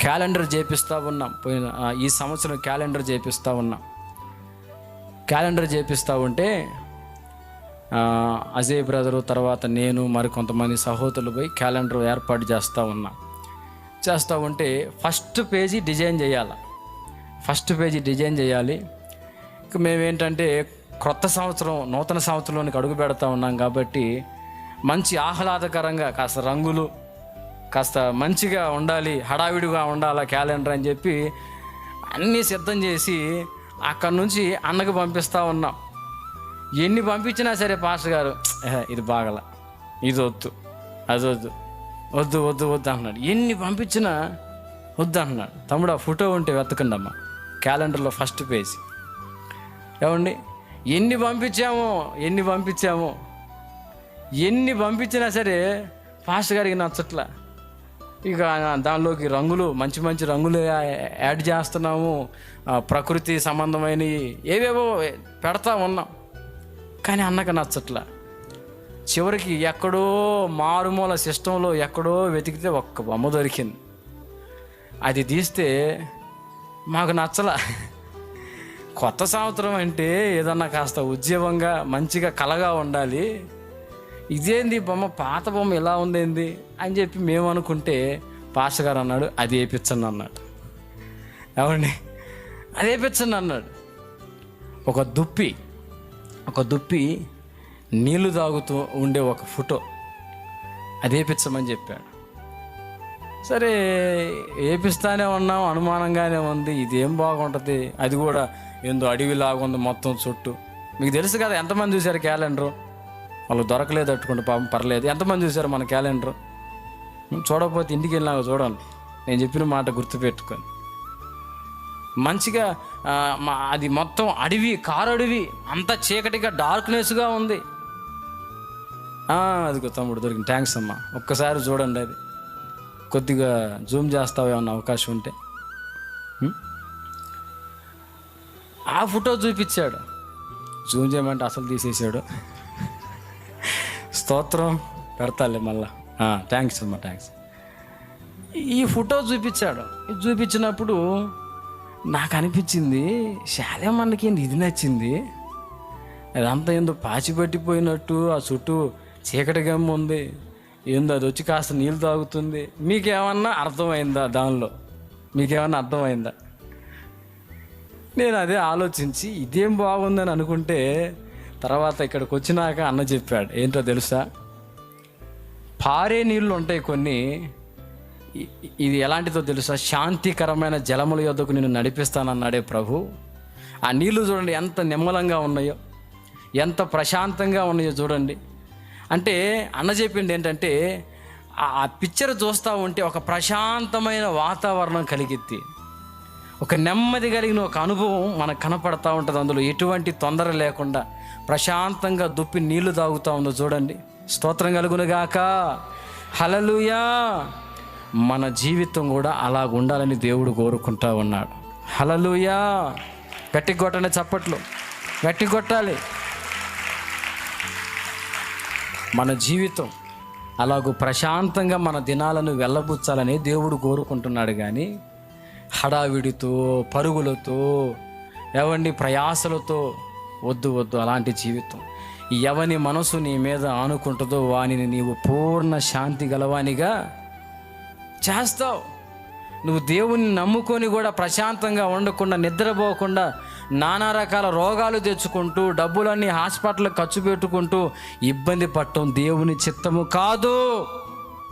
Calendar చేపిస్తూ ఉన్నాం. పోయిన ఈ సంవత్సరం క్యాలెండర్ చేపిస్తూ ఉన్నాం. క్యాలెండర్ చేపిస్తూ ఉంటే అజయ్ బ్రదరు తర్వాత నేను మరి కొంతమంది సహోదరులు పోయి క్యాలెండర్ ఏర్పాటు చేస్తూ ఉన్నాం. చేస్తూ ఉంటే ఫస్ట్ పేజీ డిజైన్ చేయాలి? ఫస్ట్ పేజీ డిజైన్ చేయాలి. ఇక మేమేంటంటే క్రొత్త సంవత్సరం నూతన సంవత్సరంలోనికి అడుగు పెడతా ఉన్నాం కాబట్టి మంచి ఆహ్లాదకరంగా కాస్త రంగులు కాస్త మంచిగా ఉండాలి హడావిడిగా ఉండాలి క్యాలెండర్ అని చెప్పి అన్నీ సిద్ధం చేసి అక్కడి నుంచి అన్నకు పంపిస్తూ ఉన్నాం. ఎన్ని పంపించినా సరే పాస్టర్ గారు ఇది బాగల ఇది వద్దు అది వద్దు వద్దు వద్దు వద్దు అన్నాడు ఎన్ని పంపించినా వద్దు అన్నాడు తమ్ముడు ఆ ఫోటో ఉంటే వెతకండి అమ్మ క్యాలెండర్లో ఫస్ట్ పేజ్. ఏమండి? ఎన్ని పంపించామో ఎన్ని పంపించామో ఎన్ని పంపించినా సరే పాస్టర్ గారికి నచ్చట్లా. ఇక దానిలోకి రంగులు మంచి మంచి రంగులు యాడ్ చేస్తున్నాము. ప్రకృతి సంబంధమైనవి ఏవేవో పెడతా ఉన్నాం. కానీ అన్నకు నచ్చట్లా. చివరికి ఎక్కడో మారుమూల సిస్టంలో ఎక్కడో వెతికితే ఒక్క బొమ్మ దొరికింది. అది తీస్తే మాకు నచ్చలా. కొత్త సంవత్సరం అంటే ఏదన్నా కాస్త ఉద్యమంగా మంచిగా కలగా ఉండాలి. ఇదేంది బొమ్మ పాత బొమ్మ ఇలా ఉందేంది అని చెప్పి మేము అనుకుంటే పాష గారు అన్నాడు అది వేయించండి అన్నాడు. ఏమండి? అది వేయించండి అన్నాడు. ఒక దుప్పి ఒక దుప్పి నీళ్ళు తాగుతూ ఉండే ఒక ఫోటో అది వేయించమని చెప్పాడు. సరే వేపిస్తానే ఉన్నాం అనుమానంగానే ఉంది ఇదేం బాగుంటుంది? అది కూడా ఏందో అడవిలాగా ఉంది మొత్తం చుట్టూ. మీకు తెలుసు కదా ఎంతమంది చూశారు క్యాలెండరు? వాళ్ళు దొరకలేదు అట్టుకుంటే పాపం పర్లేదు. ఎంతమంది చూశారు మన క్యాలెండర్? చూడకపోతే ఇంటికి వెళ్ళినాక చూడండి నేను చెప్పిన మాట గుర్తుపెట్టుకొని. మంచిగా మా అది మొత్తం అడవి కారు అడవి అంత చీకటిగా డార్క్నెస్గా ఉంది. అది అదిగో తమ్ముడు దొరికింది. థ్యాంక్స్ అమ్మా. ఒక్కసారి చూడండి అది. కొద్దిగా జూమ్ చేస్తావు ఏమన్నా అవకాశం ఉంటే? ఆ ఫోటో చూపించాడు. జూమ్ చేయమంటే అసలు తీసేసాడు స్తోత్రం. పెడతాలే మళ్ళా. థ్యాంక్స్ అమ్మా థ్యాంక్స్ ఈ ఫోటో చూపించాడు. ఇది చూపించినప్పుడు నాకు అనిపించింది శాలేమన్నకి మనకి ఇది నచ్చింది. అదంతా ఏందో పాచి పట్టిపోయినట్టు ఆ చుట్టూ చీకటి గమ్మ ఉంది. ఏందో అది వచ్చి కాస్త నీళ్ళు తాగుతుంది. మీకేమన్నా అర్థమైందా దానిలో? మీకేమన్నా అర్థమైందా? నేను అదే ఆలోచించి ఇదేం బాగుందని అనుకుంటే తర్వాత ఇక్కడికి వచ్చినాక అన్న చెప్పాడు. ఏంటో తెలుసా? పారే నీళ్ళు ఉంటాయి కొన్ని. ఇది ఎలాంటిదో తెలుసా? శాంతికరమైన జలముల యొద్దకు నేను నడిపిస్తానన్నాడే ప్రభు. ఆ నీళ్ళు చూడండి ఎంత నిమ్మలంగా ఉన్నాయో ఎంత ప్రశాంతంగా ఉన్నాయో చూడండి. అంటే అన్న చెప్పింది ఏంటంటే ఆ ఆ పిక్చర్ చూస్తూ ఉంటే ఒక ప్రశాంతమైన వాతావరణం కలిగిద్ది. ఒక నెమ్మది కలిగిన ఒక అనుభవం మనకు కనపడతా ఉంటుంది. అందులో ఎటువంటి తొందర లేకుండా ప్రశాంతంగా దుప్పి నీళ్ళు తాగుతూ ఉందో చూడండి. స్తోత్రం కలుగునుగాక హలలుయా మన జీవితం కూడా అలా ఉండాలని దేవుడు కోరుకుంటా ఉన్నాడు. హలలుయా గట్టి కొట్టండి చప్పట్లు. గట్టి కొట్టాలి. మన జీవితం అలాగూ ప్రశాంతంగా మన దినాలను వెళ్ళబుచ్చాలని దేవుడు కోరుకుంటున్నాడు కానీ హడావిడితో పరుగులతో ఎవండి ప్రయాసలతో వద్దు వద్దు అలాంటి జీవితం. ఎవని మనసు నీ మీద ఆనుకుంటుందో వానిని నీవు పూర్ణ శాంతి గలవానిగా చేస్తావు. నువ్వు దేవుని నమ్ముకొని కూడా ప్రశాంతంగా ఉండకుండా నిద్రపోకుండా నానా రకాల రోగాలు తెచ్చుకుంటూ డబ్బులన్నీ హాస్పిటల్ ఖర్చు పెట్టుకుంటూ ఇబ్బంది పట్టడం దేవుని చిత్తము కాదు.